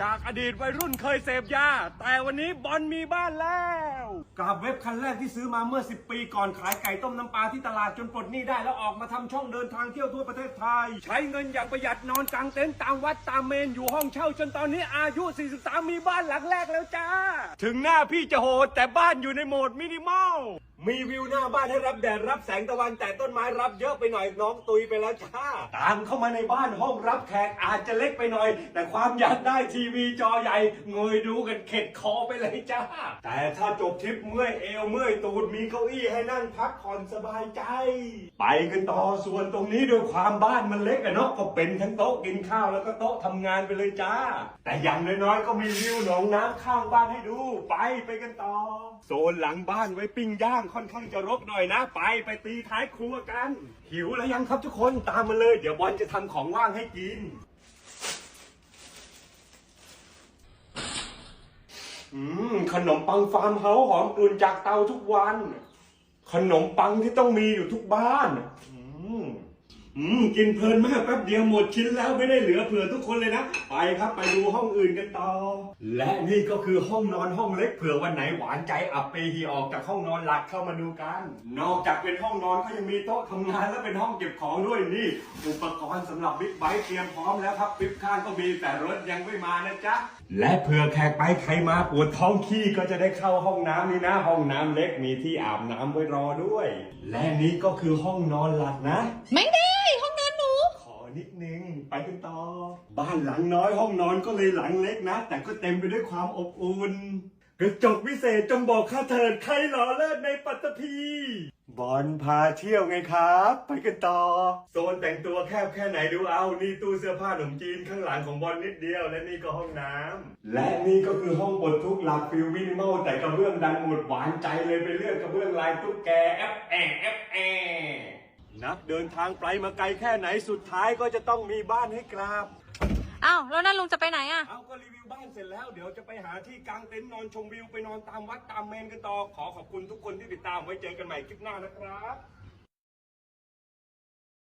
จากอดีตวัยรุ่นเคยเสพยา แต่วันนี้บอลมีบ้านแล้ว กับเว็บคันแรกที่ซื้อมาเมื่อ 10 ปีก่อนขายไก่ต้มน้ำปลาที่ตลาดจนปลดหนี้ได้แล้วออกมาทำช่องเดินทางเที่ยวทั่วประเทศไทย ใช้เงินอย่างประหยัดนอนกลางเต็นท์ตามวัดตามเมนอยู่ห้องเช่า จนตอนนี้อายุ 43 มีบ้านหลังแรกแล้วจ้า ถึงหน้าพี่จะโหดแต่บ้านอยู่ในโหมดมินิมอลมีวิวหน้าบ้านให้รับแดดรับแสงตะวันแต่ต้นไม้รับเยอะไปหน่อยน้องตุยไปแล้วจ้าตามเข้ามาในบ้านห้องรับแขกอาจจะเล็กไปหน่อย แต่ความอยากได้ทีวีจอใหญ่เงยดูกันเข็ดคอไปเลยจ้า แต่ถ้าจบทิปเมื่อยเอวเมื่อยตูดมีเก้าอี้ให้นั่งพักผ่อนสบายใจ ไปกันต่อส่วนตรงนี้ด้วยความบ้านมันเล็กอะเนาะก็เป็นทั้งโต๊ะกินข้าวแล้วก็โต๊ะทำงานไปเลยจ้า แต่อย่างน้อยๆก็มีวิวหนองน้ำข้างบ้านให้ดู ไปไปกันต่อ โซนหลังบ้านไว้ปิ้งย่างค่อนข้างจะรกหน่อยนะ ไปไปตีท้ายครัวกัน หิวแล้วยังครับทุกคนตามมาเลย เดี๋ยวบอลจะทำของว่างให้กิน อืม ขนมปังฟาร์มเฮาส์หอมกลุ่นจากเตาทุกวัน ขนมปังที่ต้องมีอยู่ทุกบ้าน อืม อืมกินเพลินมากแป๊บเดียวหมดชิ้นแล้วไม่ได้เหลือเผื่อทุกคนเลยนะ ไปครับไปดูห้องอื่นกันต่อ และนี่ก็คือห้องนอนห้องเล็กเผื่อวันไหนหวานใจอับเปฮีออกจากห้องนอนหลักเข้ามาดูกัน นอกจากเป็นห้องนอนก็ยังมีโต๊ะทำงานและเป็นห้องเก็บของด้วยนี่ อุปกรณ์สำหรับบิ๊กไบค์เตรียมพร้อมแล้วครับปิ๊บข้างก็มีแต่รถยังไม่มานะจ๊ะและเผื่อแขกไปใครมาปวดท้องขี้ก็จะได้เข้าห้องน้ำนี่นะห้องน้ำเล็กมีที่อาบน้ำไว้รอด้วย และนี่ก็คือห้องนอนหลักนะ ไม่ได้ ห้องนอนหนู ขอ นิดนึง ไปกันต่อ บ้านหลังน้อยห้องนอนก็เลยหลังเล็กนะ แต่ก็เต็มไปด้วยความอบอุ่น กระจกวิเศษจงบอกข้าเถิดใครหล่อเลิศในปัตตภีบอลพาเที่ยวไงครับ ไปกันต่อ โซนแต่งตัวแคบแค่ไหนดูเอา นี่ตู้เสื้อผ้าขนมจีนข้างหลังของบอลนิดเดียว และนี่ก็ห้องน้ำและนี่ก็คือห้องบดทุกหลักฟิลมินิมอลแต่กระเบื้องดังหมดหวานใจเลยไปเลือกกระเบื้องลายตุ๊กแกแอปแอแอปแอ นักเดินทางไกลมาไกลแค่ไหนสุดท้ายก็จะต้องมีบ้านให้กราบ อ้าวแล้วนั่นลุงจะไปไหนอะเอาก็รีวิวบ้านเสร็จแล้วเดี๋ยวจะไปหาที่กางเต็นท์นอนชมวิวไปนอนตามวัดตามเมนกันต่อขอขอบคุณทุกคนที่ติดตามไว้เจอกันใหม่คลิปหน้านะครับ